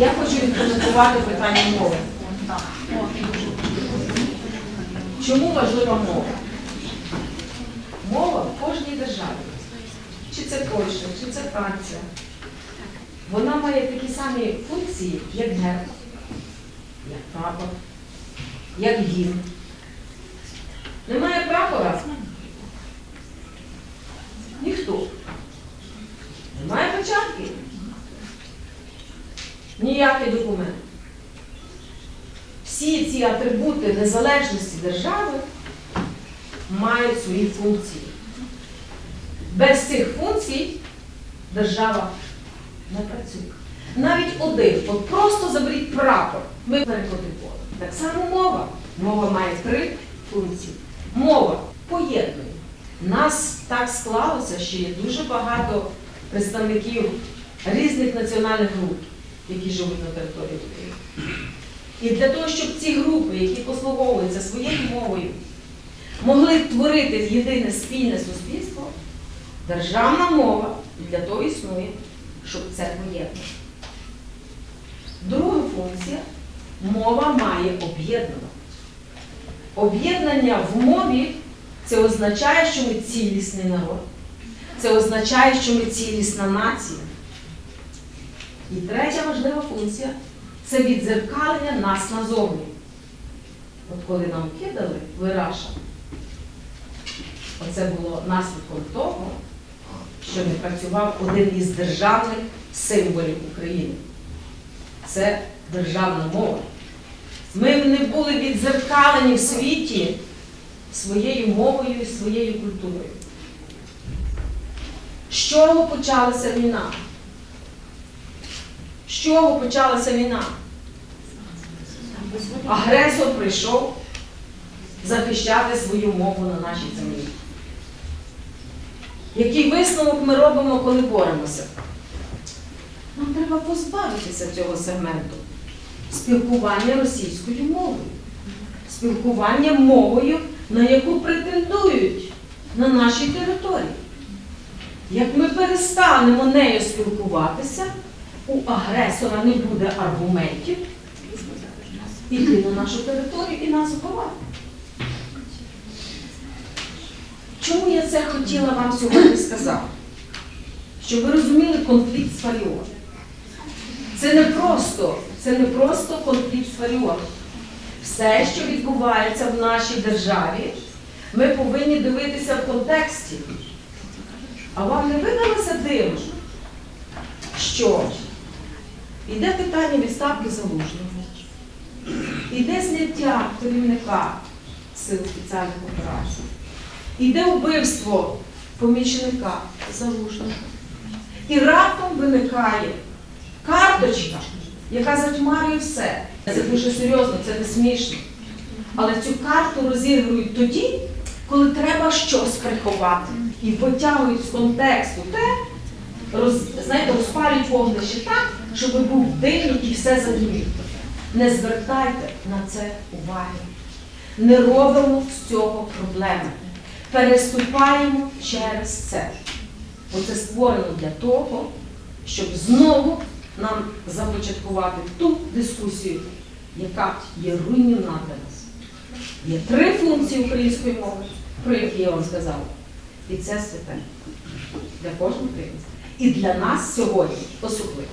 Я хочу відкоментувати питання мови. Чому важлива мова? Мова в кожній державі. Чи це Польща, чи це Франція. Вона має такі самі функції, як герб, як прапор, як гімн. Немає прапора. Ніякий документ. Всі ці атрибути незалежності держави мають свої функції. Без цих функцій держава не працює. Навіть один, от просто заберіть прапор, ми переклади поле. Так само мова. Мова має три функції. Мова поєднує. Нас так склалося, що є дуже багато представників різних національних груп, які живуть на території України. І для того, щоб ці групи, які послуговуються своєю мовою, могли творити єдине спільне суспільство, державна мова для того існує, щоб це поєднати. Друга функція мова має об'єднувати. Об'єднання в мові це означає, що ми цілісний народ. Це означає, що ми цілісна нація. І третя важлива функція це відзеркалення нас назовні. От коли нам кидали вираша, оце було наслідком того, що не працював один із державних символів України. Це державна мова. Ми не були відзеркалені в світі своєю мовою і своєю культурою. З чого почалася війна? З чого почалася війна? Агресор прийшов захищати свою мову на нашій землі. Який висновок ми робимо, коли боремося? Нам треба позбавитися цього сегменту спілкування російською мовою, спілкування мовою, на яку претендують на нашій території. Як ми перестанемо нею спілкуватися, у агресора не буде аргументів іти на нашу територію і нас вбивати. Чому я це хотіла вам сьогодні сказати? Щоб ви розуміли конфлікт з Фаріоном. Це не просто, це не просто конфлікт з Фаріоном. Все, що відбувається в нашій державі, ми повинні дивитися в контексті. А вам не видалося дивно, що йде питання відставки залужного, йде зняття керівника сил спеціальних операцій, йде вбивство помічника залужного. І раптом виникає карточка, яка затьмарює все. Це дуже серйозно, це не смішно. Але цю карту розігрують тоді, коли треба щось приховати. І витягують з контексту те, роз, знаєте, розпалюють вогнище так, щоб був дим і все загорів. Не звертайте на це уваги. Не робимо з цього проблеми. Переступаємо через це. Оце створено для того, щоб знову нам започаткувати ту дискусію, яка є руйнівна для нас. Є три функції української мови, про які я вам сказала. І це святе для кожного українця. І для нас сьогодні особливо.